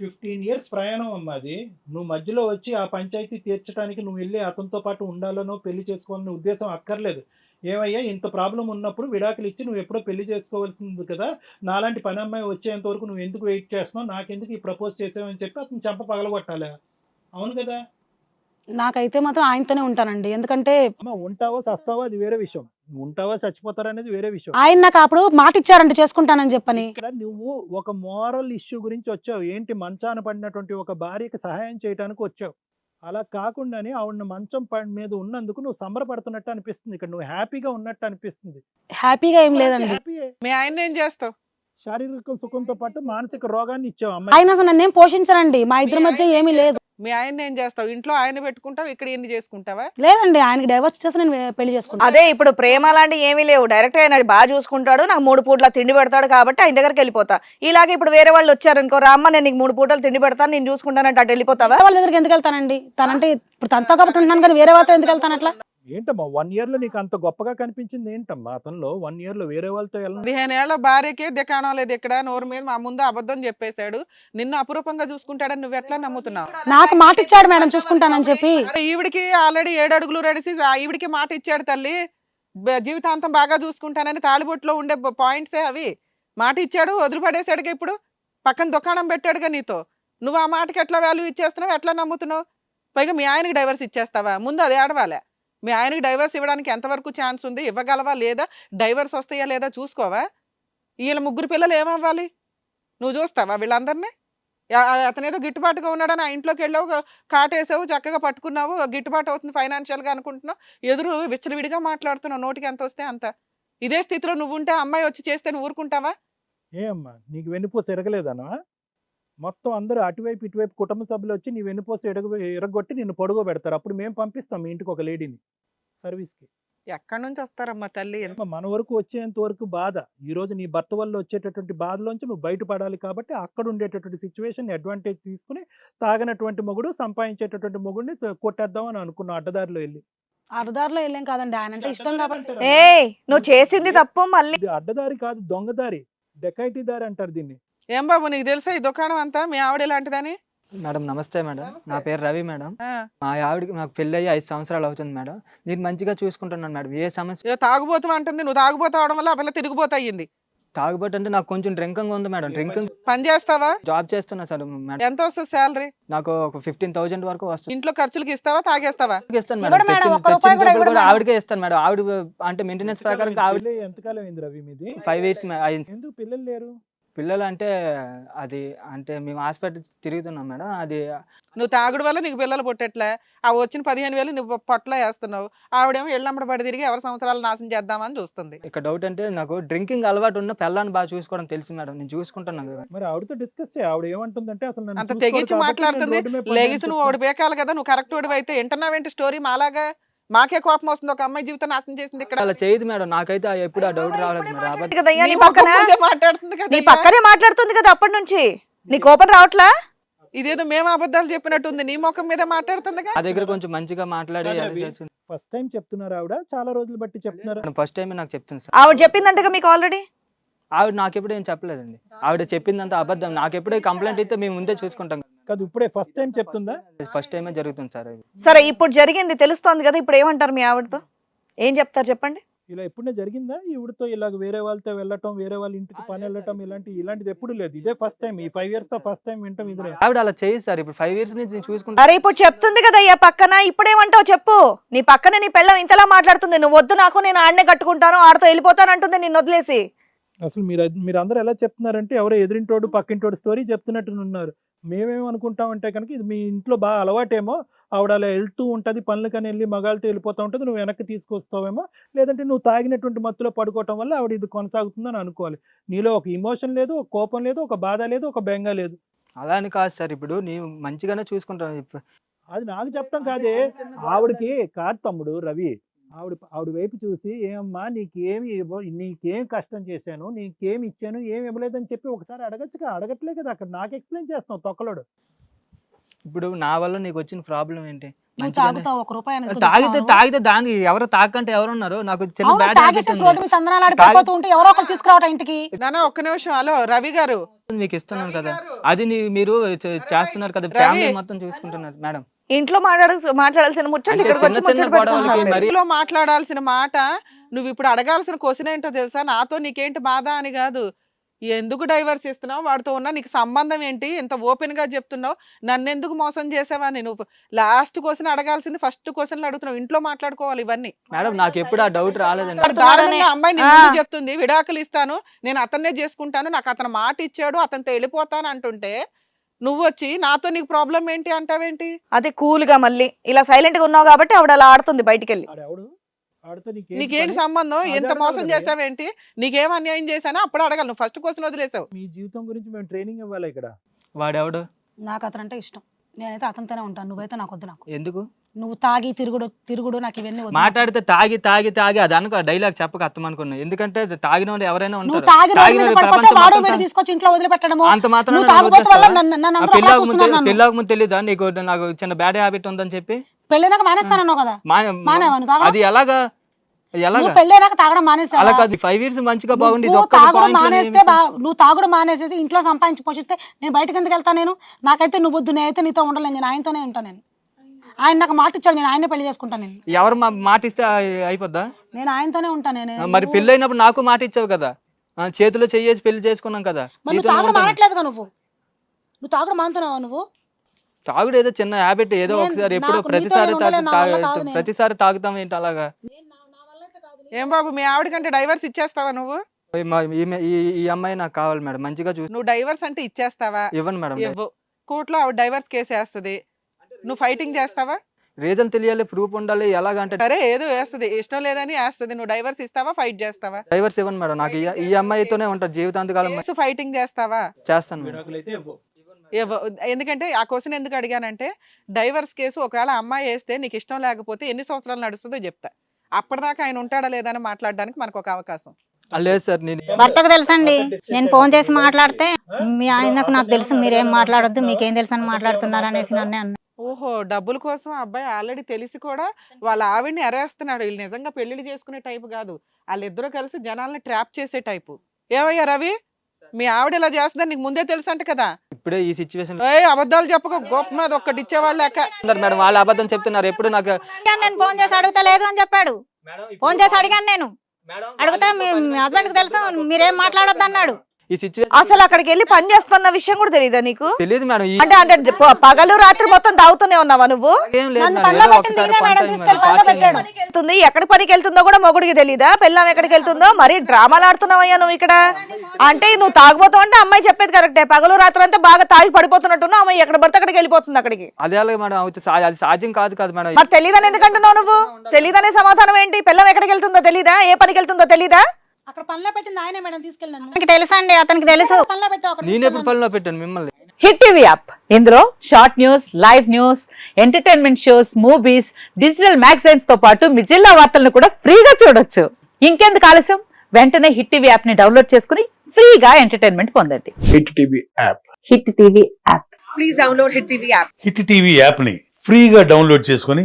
Fifteen years ప్రయాణం అమ్మా అది. నువ్వు మధ్యలో వచ్చి ఆ పంచాయతీ తీర్చడానికి నువ్వు వెళ్ళి అతనితో పాటు ఉండాలనో పెళ్ళి చేసుకోవాలనే ఉద్దేశం అక్కర్లేదు. ఏమయ్యా ఇంత ప్రాబ్లం ఉన్నప్పుడు విడాకులు ఇచ్చి నువ్వు ఎప్పుడో పెళ్ళి చేసుకోవాల్సింది కదా. నాలాంటి పని అమ్మాయి వచ్చేంత వరకు నువ్వు ఎందుకు వెయిట్ చేస్తున్నావు? నాకెందుకు ఈ ప్రపోజ్ చేసావని చెప్పి అతను చెంప పగలగొట్టాలి? అవును కదా. నాకైతే మాత్రం ఆయనతోనే ఉంటానండి. ఎందుకంటే అమ్మ ఉంటావో చస్తావో అది వేరే విషయం. నువ్వు ఉంటావో చచ్చిపోతారో అనేది వేరే విషయం. ఆయన నాకు అప్పుడు మాట ఇచ్చారంట చేసుకుంటానని చెప్పని. ఇక్కడ నువ్వు ఒక మోరల్ ఇష్యూ గురించి వచ్చావు. ఏంటి మంచాన పడినటువంటి ఒక భార్యకి సహాయం చేయడానికి వచ్చావు. అలా కాకుండానే ఆవిడ మంచం ప- మీద ఉన్నందుకు నువ్వు సంబరపడుతున్నట్టు అనిపిస్తుంది. ఇక్కడ నువ్వు హ్యాపీగా ఉన్నట్టు అనిపిస్తుంది. హ్యాపీగా ఏం లేదండి. హ్యాపీయే. మీ ఆయన ఏం చేస్తావు? శారీరక సుఖంతో పాటు మానసిక రోగాన్ని ఇచ్చావు అమ్మాయి. ఆయన అసలు నన్ను ఏం పోషించరండి. మా ఇద్దరి మధ్య ఏమీ లేదు. మీ ఆయన ఏం చేస్తావు? ఇంట్లో ఆయన పెట్టుకుంటావు? ఇక్కడ ఎన్ని చేసుకుంటావా? లేదండి ఆయనకి డైవర్స్ చేసి నేను పెళ్ళి చేసుకుంటాను అదే ఇప్పుడు ప్రేమ లాంటి ఏమీ లేవు. డైరెక్ట్ ఆయన బాగా చూసుకుంటాడు నాకు మూడు పూట్ల తిండి పెడతాడు కాబట్టి ఆయన దగ్గరికి వెళ్ళిపోతా. ఇలాగే ఇప్పుడు వేరే వాళ్ళు వచ్చారు అనుకో రామ్మ నేను నీకు మూడు పూటలు తిండి పెడతాను నేను చూసుకుంటానంటే అటు వెళ్ళిపోతావా? వాళ్ళ దగ్గరికి ఎందుకు వెళ్తానండి? తనంటే ఇప్పుడు తనతో కాబట్టి ఉంటున్నాను కానీ వేరే వాళ్ళతో ఎందుకు వెళ్తాను అట్లా? ఏంటమ్మా వన్ ఇయర్లో నీకు అంత గొప్పగా కనిపించింది ఏంటమ్మా? అతనిలో వన్ ఇయర్లో వేరే వాళ్ళతో వెళ్ళను పదిహేను ఏళ్ళ భార్యకే దికాణం లేదు ఇక్కడ నోరు మీద మా ముందు అబద్ధం చెప్పేశాడు. నిన్ను అపురూపంగా చూసుకుంటాడని నువ్వు ఎట్లా నమ్ముతున్నావు? నాకు మాట ఇచ్చాడు మేడం చూసుకుంటానని చెప్పి. అరే ఈవిడికి ఆల్రెడీ ఏడు అడుగులు రెడిసి ఆ ఈవిడికి మాట ఇచ్చాడు తల్లి. జీవితాంతం బాగా చూసుకుంటానని తాళిబొట్టులో ఉండే పాయింట్సే అవి. మాట ఇచ్చాడు వదిలిపడేశాడుగా ఇప్పుడు. పక్కన దుకాణం పెట్టాడుగా నీతో. నువ్వు ఆ మాటకి ఎట్లా వాల్యూ ఇచ్చేస్తున్నావు ఎట్లా నమ్ముతున్నావు? పైగా మీ ఆయనకి డైవర్స్ ఇచ్చేస్తావా? ముందు అది ఆడవాలే మీ ఆయనకి డైవర్స్ ఇవ్వడానికి ఎంతవరకు ఛాన్స్ ఉంది? ఇవ్వగలవా లేదా? డైవర్స్ వస్తాయా లేదా? చూసుకోవా? వీళ్ళ ముగ్గురు పిల్లలు ఏమవ్వాలి? నువ్వు చూస్తావా వీళ్ళందరినీ? అతనేదో గిట్టుబాటుగా ఉన్నాడని ఆ ఇంట్లోకి వెళ్ళావు కాటేసావు చక్కగా పట్టుకున్నావు గిట్టుబాటు అవుతుంది ఫైనాన్షియల్గా అనుకుంటున్నావు ఎదురు విచ్చలవిడిగా మాట్లాడుతున్నావు నోటికి ఎంత వస్తే అంత. ఇదే స్థితిలో నువ్వు ఉంటే అమ్మాయి వచ్చి చేస్తే నువ్వు ఊరుకుంటావా? ఏ అమ్మా నీకు వెన్నుపూస ఎరగలేదనా మొత్తం అందరూ అటువైపు ఇటువైపు కుటుంబ సభ్యులు వచ్చి నీ వెన్నుపూస ఎరగ ఎరగొట్టి నిన్ను పడుకోబెడతారు అప్పుడు మేము పంపిస్తాం మీ ఇంటికి ఒక లేడీని సర్వీస్కి. ఎక్కడి నుంచి వస్తారమ్మా తల్లి? మన వరకు వచ్చేంత వరకు బాధ. ఈ రోజు నీ భర్త వల్ల వచ్చేటటువంటి బాధలోంచి నువ్వు బయటపడాలి కాబట్టి అక్కడ ఉండేటటువంటి సిచ్యువేషన్ అడ్వాంటేజ్ తీసుకుని తాగినటువంటి మొగుడు సంపాదించేటటువంటి మొగుడిని కొట్టేద్దాం అని అనుకున్న అడ్డదారిలో వెళ్ళి. అర్ధారిలో వెళ్ళాం కాదండి. ఆయన అంటే ఇష్టం కాబట్టి. నువ్వు చేసింది తప్పు మళ్ళీ ఇది అడ్డదారి కాదు దొంగదారి డెకైటీ దారి అంటారు దీన్ని. ఏం బాబు నీకు తెలుసా ఈ దుకాణం అంతా? మీ ఆవిడ ఇలాంటిదని మేడం నమస్తే మేడం. నా పేరు రవి మేడం. ఆ, మా ఆవిడకి నాకు పెళ్ళి అయ్యి ఐదు సంవత్సరాలు అవుతుంది మేడం. నేను మంచిగా చూసుకుంటున్నాను మేడం. ఏ సమస్య తాగుబోతు అంటుంది. నువ్వు తాగుబోతు అవడం వల్ల ఆ పిల్ల తిరిగిపోతు అయ్యింది. తాగుబోతు అంటే నాకు కొంచెం డ్రింకింగ్ ఉంది మేడం. డ్రింకింగ్ పని చేస్తావా? జాబ్ చేస్తున్నా సార్ మేడం. ఎంత వస్తుంది శాలరీ? నాకు ఒక ఫిఫ్టీన్ థౌసండ్ వరకు వస్తుంది. ఇంట్లో ఖర్చులకి ఇస్తావా? తాగేస్తావా? ఇస్తాను మేడం. కూడా. ఆవిడకే ఇస్తాను మేడం. ఆవిడ అంటే మెయింటెనెన్స్ ప్రకారం ఆవిడ ఎంతకాలం అయింది రవి మీది? ఫైవ్ ఇయర్స్ ఎందుకు పిల్లలు లేరు? పిల్లలు అంటే అది అంటే మేము హాస్పిటల్ తిరుగుతున్నాం మేడం. అది నువ్వు తాగుడు వల్ల నీకు పిల్లలు పుట్టట్లే. ఆ వచ్చిన పదిహేను వేలు నువ్వు పొట్టలో వేస్తున్నావు. ఆవిడేమో ఎళ్ళమ్మడి పడి తిరిగి ఎవరి సంవత్సరాలు నాశనం చేద్దామని చూస్తుంది. ఇక్కడ డౌట్ అంటే నాకు డ్రింకింగ్ అలవాటు ఉన్న పిల్లని బాగా చూసుకోవడం తెలుసు మేడం. నేను చూసుకుంటున్నాను కదా. మరి ఆవిడతో డిస్కస్ చేయి. ఆవిడ ఏమంటుందంటే అసలు నన్ను అంత తెగించి మాట్లాడుతుంది. లేగిసి నువ్వు ఒకటి బేకాలి కదా నువ్వు కరెక్ట్ వాడివి అయితే ఇంటర్నావేంటి స్టోరీ మాలాగా? మాకే కోపం వస్తుంది. ఒక అమ్మాయి జీవితం నాశనం చేసింది ఇక్కడ. అలా చేయదు మేడం. నాకైతే ఎప్పుడు ఆ డౌట్ రాలేదు మేడం. అబద్ధం కదయ్యా నీ నీ పక్కన? ముఖం ముందే మాట్లాడుతుంది నీ కదా పక్కనే మాట్లాడుతుంది కదా అప్పటి నుంచి? నీ కోపం రావట్లా? ఇదేదో మేము అబద్ధాలు చెప్పినట్టు ఉంది నీ ముఖం మీద మాట్లాడుతుందిగా నా దగ్గర కొంచెం మంచిగా మాట్లాడి కాదు. ఫస్ట్ టైం చెప్తున్నారు ఆవిడ. చాలా రోజులు బట్టి చెప్తున్నారు. ఫస్ట్ టైం నాకు చెప్తుంది సార్. ఆవిడ చెప్పిందంటగా మీకు ఆల్రెడీ ఆవిడ నాకెప్పుడు ఏం చెప్పలేదండి. ఆవిడ చెప్పిందంత అబద్ధం. నాకెప్పుడే కంప్లైంట్ అయితే మేము ముందే చూసుకుంటాం. కాదు ఇప్పుడే ఫస్ట్ టైం చెప్తుందా? ఫస్ట్ టైమే జరుగుతుంది సార్ సరే ఇప్పుడు జరిగింది తెలుస్తోంది కదా ఇప్పుడు ఏమంటారు మీ ఆవిడతో? ఏం చెప్తారు చెప్పండి? ఇలా ఎప్పుడైనా జరిగిందా? ఈవిడతో ఇలాగ వేరే వాళ్ళతో వెళ్ళటం వేరే వాళ్ళ ఇంటికి పని వెళ్ళటం ఇలాంటి ఇలాంటిది ఎప్పుడు లేదు. ఇదే ఫస్ట్ టైం ఈ ఫైవ్ ఇయర్స్తో ఫస్ట్ టైం వింటాం ఇదే. ఆవిడ అలా చేయదు సార్. ఇప్పుడు ఫైవ్ ఇయర్స్ నుంచి నేను చూసుకుంటా అరే ఇప్పుడు చెప్తుంది కదా అయ్యా పక్కన ఇప్పుడేమంటావు చెప్పు. నీ పక్కన నీ పెళ్ళం ఇంతలా మాట్లాడుతుంది. నువ్వు వద్దు నాకు నేను ఆడనే కట్టుకుంటాను ఆడతో వెళ్ళిపోతాను అంటుంది నిన్ను వదిలేసి. అసలు మీరు మీరు అందరూ ఎలా చెప్తున్నారంటే ఎవరో ఎదిరింటోడు పక్కింటోడు స్టోరీ చెప్తున్నట్టు ఉన్నారు. మేమేమనుకుంటామంటే కనుక ఇది మీ ఇంట్లో బాగా అలవాటేమో ఆవిడ అలా వెళ్తూ ఉంటుంది పనులకని వెళ్ళి మగాళ్ళతో వెళ్ళిపోతూ ఉంటుంది నువ్వు వెనక్కి తీసుకొస్తావేమో లేదంటే నువ్వు తాగినటువంటి మత్తులో పడుకోవటం వల్ల ఆవిడ ఇది కొనసాగుతుందని అనుకోవాలి. నీలో ఒక ఇమోషన్ లేదు ఒక కోపం లేదు ఒక బాధ లేదు ఒక బెంగ లేదు. అలా అని కాదు సార్. ఇప్పుడు నేను మంచిగానే చూసుకుంటాను అది నాకు చెప్పడం కాదే. ఆవిడకి కాదు తమ్ముడు రవి. ఆవిడ ఆవిడ వైపు చూసి ఏమమ్మా నీకేమి ఇవ్వ నీకేం కష్టం చేశాను నీకేం ఇచ్చాను ఏమి ఇవ్వలేదని చెప్పి ఒకసారి అడగచ్చుగా అడగట్లే కదా అక్కడ నాకు ఎక్స్ప్లెయిన్ చేస్తావు తొక్కలోడు. ఇప్పుడు నా వల్ల నీకు వచ్చిన ప్రాబ్లం ఏంటి తాగితే? తాగితే దాని ఎవరు తాకంటే ఎవరు ఉన్నారు నాకు ఒక్క నిమిషం హలో రవి గారు. మీకు ఇస్తున్నాను కదా. అది నీ- మీరు చేస్తున్నారు కదా. ఫ్యామిలీ మొత్తం చూసుకుంటున్నారు. మేడం. ఇంట్లో మాట్లాడాల్సి మాట్లాడాల్సిన ముచ్చట్లు ఇక్కడికి వచ్చి ఇంట్లో మాట్లాడాల్సిన మాట నువ్వు ఇప్పుడు అడగాల్సిన క్వశ్చన్ ఏంటో తెలుసా? నాతో నీకేంటి బాధ అని కాదు. ఎందుకు డైవర్స్ ఇస్తున్నావు? వాడితో ఉన్న నీకు సంబంధం ఏంటి? ఇంత ఓపెన్గా చెప్తున్నావు. నన్ను ఎందుకు మోసం చేసావని నువ్వు లాస్ట్ క్వశ్చన్ అడగాల్సింది ఫస్ట్ క్వశ్చన్ అడుగుతున్నావు. ఇంట్లో మాట్లాడుకోవాలి ఇవన్నీ. మేడం నాకు ఎప్పుడు ఆ డౌట్ రాలేదండి. వాడు దారుణంగా అమ్మాయి నేను ఆ. ముందు చెప్తుంది? విడాకులు ఇస్తాను. నేను అతన్నే చేసుకుంటాను. నాకు అతను మాట ఇచ్చాడు. అతనితో వెళ్ళిపోతాను అంటుంటే నువ్వు వచ్చి నాతో నీకు ప్రాబ్లం ఏంటి అంటావేంటి? అదే కూల్గా మళ్ళీ ఇలా సైలెంట్గా ఉన్నావు కాబట్టి ఆవిడ అలా ఆడుతుంది బయటికి వెళ్ళి ఆడెవడు ఆడితో నీకేంటి నీకేంటి పని? సంబంధం? అది ఎంత మోసం. చేసావేంటి? నీకేం అన్యాయం చేశానో అప్పుడు అడగాలి. నువ్వు ఫస్ట్ క్వశ్చన్ వదిలేసావు. మీ జీవితం గురించి మేము ట్రైనింగ్ ఇవ్వాలి ఇక్కడ? వాడెవడు? నాకు అతను అంటే ఇష్టం. నేనైతే అతనితోనే ఉంటాను. నువ్వైతే నాకు వద్దు నాకు. ఎందుకు? నువ్వు తాగి తిరుగుడు తిరుగుడు నాకు ఇవన్నీ వద్దు. మాట్లాడితే తాగి తాగి తాగి అది అనుకో డైలాగ్ చెప్పక అర్థం అనుకున్నా ఎందుకంటే తాగిన వాళ్ళు ఎవరైనా నువ్వు ఉంటారు. తాగి రోడ్డు తాగిన మీద వాళ్ళు పడిపోతే ప్రపంచం వాడు మొత్తం వీడు తీసుకొచ్చి ఇంట్లో వదిలిపెట్టడము? అంత మాత్రం నువ్వు తాగుబోతు వల్ల నన్ను నన్ను అందరూ అలా చూస్తున్నారు నన్ను. పెళ్ళాక ముందు తెలీదా? నీకు నాకు చిన్న బ్యాడ్ హ్యాబిట్ ఉందని చెప్పి. పెళ్ళైనాక మానేస్తానన్నావు కదా? మా- మానేవా? నువ్వు తాగడం? అది ఎలాగా? ఎలాగా? నువ్వు పెళ్ళైనాక తాగడం మానేసావా? అలా కాదు ఫైవ్ ఇయర్స్ మంచిగా బాగుండి ఇది నువ్వు ఒక్క తాగుడు point లోనే మానేస్తే ఏమి- బా- నువ్వు తాగుడు మానేసేసి ఇంట్లో సంపాదించి పోషిస్తే నేను బయటకు ఎందుకు వెళ్తా నేను? నాకైతే నువ్వు వద్దు నేనైతే నీతో ఉండలేను నేను ఆయనతోనే ఉంటాను నేను. ఆయన నాకు మాట ఇచ్చాడు నేను ఆయనే పెళ్ళి చేసుకుంటాను నేను. ఎవరు మా మాట ఇస్తే అయి- అయిపోద్దా? నేను ఆయనతోనే ఉంటాను నేను మరి పెళ్ళి అయినప్పుడు నాకు మాట ఇచ్చావు కదా? ఆ, చేతిలో చెయ్యేసి పెళ్ళి చేసుకున్నాం కదా మరి నువ్వు నీతోనే తాగుడు ఉంటాను. మానట్లేదుగా నువ్వు? నువ్వు తాగుడు మానుతున్నావా నువ్వు? తాగుడు ఏదో చిన్న హ్యాబిట్ ఏదో నేను- ఒకసారి ఎప్పుడు నాకు ప్రతిసారి నీతోనే తా- ఉండలేను, నా తా- వల్ల కాదు నేను. ప్రతిసారి తాగుతాం ఏంటి అలాగా? ఏం బాబు మీ ఆవిడకంటే డైవర్స్ ఇచ్చేస్తావా నువ్వు? ఈ మా- ఈమె- ఈ ఈ అమ్మాయి నాకు కావాలి మేడం మంచిగా చూసి నువ్వు డైవర్స్ అంటే ఇచ్చేస్తావా? ఇవ్వండి మేడం. ఇవ్వు. కోర్టులో ఆవిడ డైవర్స్ కేసు వేస్తుంది నువ్వు ఫైటింగ్ చేస్తావా? రీజన్ తెలియాలి ప్రూఫ్ ఉండాలి ఎలాగంటే సరే ఏదో వేస్తుంది. ఇష్టం లేదని వేస్తుంది. నువ్వు డైవర్స్ ఇస్తావా ఫైట్ చేస్తావా? డైవర్స్ ఇవ్వండి మేడం. నాకు ఈ- ఈ అమ్మాయితోనే ఉంటారు జీవితాంతకాలం ఫైటింగ్ చేస్తావా? చేస్తాను మేడం. ఎందుకంటే ఆ క్వశ్చన్ ఎందుకు అడిగానంటే డైవర్స్ కేసు ఒకవేళ అమ్మాయి వేస్తే నీకు ఇష్టం లేకపోతే ఎన్ని సంవత్సరాలు నడుస్తుందో చెప్తా. అప్పటిదాకా ఆయన ఉంటాడా లేదా అని మాట్లాడడానికి మనకు ఒక అవకాశం. ఆ, లేదు సార్ నేను భర్తకు తెలుసండి. నేను ఫోన్ చేసి మాట్లాడితే మీ ఆయనకు నాకు తెలుసు. మీరేం మాట్లాడొద్దు మీకేం తెలుసు అని మాట్లాడుతున్నారు అనేసి నన్నే అన్న ఓహో! డబ్బుల కోసం అబ్బాయి ఆల్రెడీ తెలిసి కూడా వాళ్ళ ఆవిడ్ని ఎరేస్తున్నాడు వీళ్ళు నిజంగా పెళ్ళిళ్ళు చేసుకునే టైపు కాదు. వాళ్ళిద్దరూ కలిసి జనాల్ని ట్రాప్ చేసే టైపు. ఏమయ్యా రవి? మీ ఆవిడ ఇలా చేస్తుందని నీకు ముందే తెలుసు అంట కదా? ఇప్పుడే ఈ సిచ్యువేషన్ ఏయ్ అబద్ధాలు చెప్పక. గొప్ప మీద ఒక్కటి ఇచ్చేవాళ్ళు లేక మేడం. వాళ్ళు అబద్ధం చెప్తున్నారు. ఎప్పుడు నాకు నేను. ఫోన్ చేసి అడుగుతా లేదు అని చెప్పాడు. ఫోన్ చేసి అడిగాను నేను. అడిగితే మీ హస్బెండ్కు తెలుసు. మీరేం మాట్లాడొద్దు అన్నాడు ఈ సిచ్యువేషన్ అసలు అక్కడికి వెళ్ళి పని చేస్తున్న విషయం కూడా తెలియదా నీకు? తెలియదు మేడం ఈ- అంటే అంటే ప- పగలు రాత్రి మొత్తం తాగుతూనే ఉన్నావా నువ్వు? ఏం లేదు నన్ను మేడం, పనిలో ఏదో పెట్టింది ఒకసారి ఈయనే ఫన్ మేడం టైం తీసుకెళ్ళి మేడం, పనిలో పార్టీ పెట్టాడు. వెళ్తుంది ఎక్కడి పనికి వెళ్తుందో కూడా మొగుడికి తెలీదా? పెళ్ళాం ఎక్కడికి వెళ్తుందో? మరి డ్రామాలు ఆడుతున్నావయ్యా నువ్వు ఇక్కడ? అంటే నువ్వు తాగుబోతావు అంటే అమ్మాయి చెప్పేది కరెక్టే. పగలు రాత్రి అంతా బాగా తాగి పడిపోతున్నట్టున్నావు అమ్మాయి ఎక్కడ పడితే అక్కడికి వెళ్ళిపోతుంది అక్కడికి. అదే అలాగే మేడం అవుతుంది సా- అది సాధ్యం కాదు కాదు మేడం. మరి తెలీదని ఎందుకంటున్నావు నువ్వు? తెలీదనే సమాధానం ఏంటి? పిల్లం ఎక్కడికి వెళ్తుందో తెలీదా? ఏ పనికి వెళ్తుందో తెలీదా? అక్కడ పనిలో పెట్టింది ఆయనే మేడం తీసుకెళ్ళి నన్ను. అతనికి తెలుసండి అతనికి తెలుసు. పనిలో పెట్టావు అక్కడ నేను తీసుకెళ్ళి ఎప్పుడు పనిలో పెట్టాను మిమ్మల్ని. Hit TV app. ఇందులో short news live news entertainment shows movies digital మ్యాగజైన్స్తో పాటు మీ జిల్లా వార్తలను కూడా ఫ్రీగా చూడొచ్చు. ఇంకెందుకు ఆలస్యం? వెంటనే హిట్ టీవీ యాప్ని డౌన్లోడ్ చేసుకుని ఫ్రీగా ఎంటర్టైన్మెంట్ పొందండి. Hit TV app. Hit TV app. Hit TV యాప్ని ఫ్రీగా డౌన్లోడ్ చేసుకొని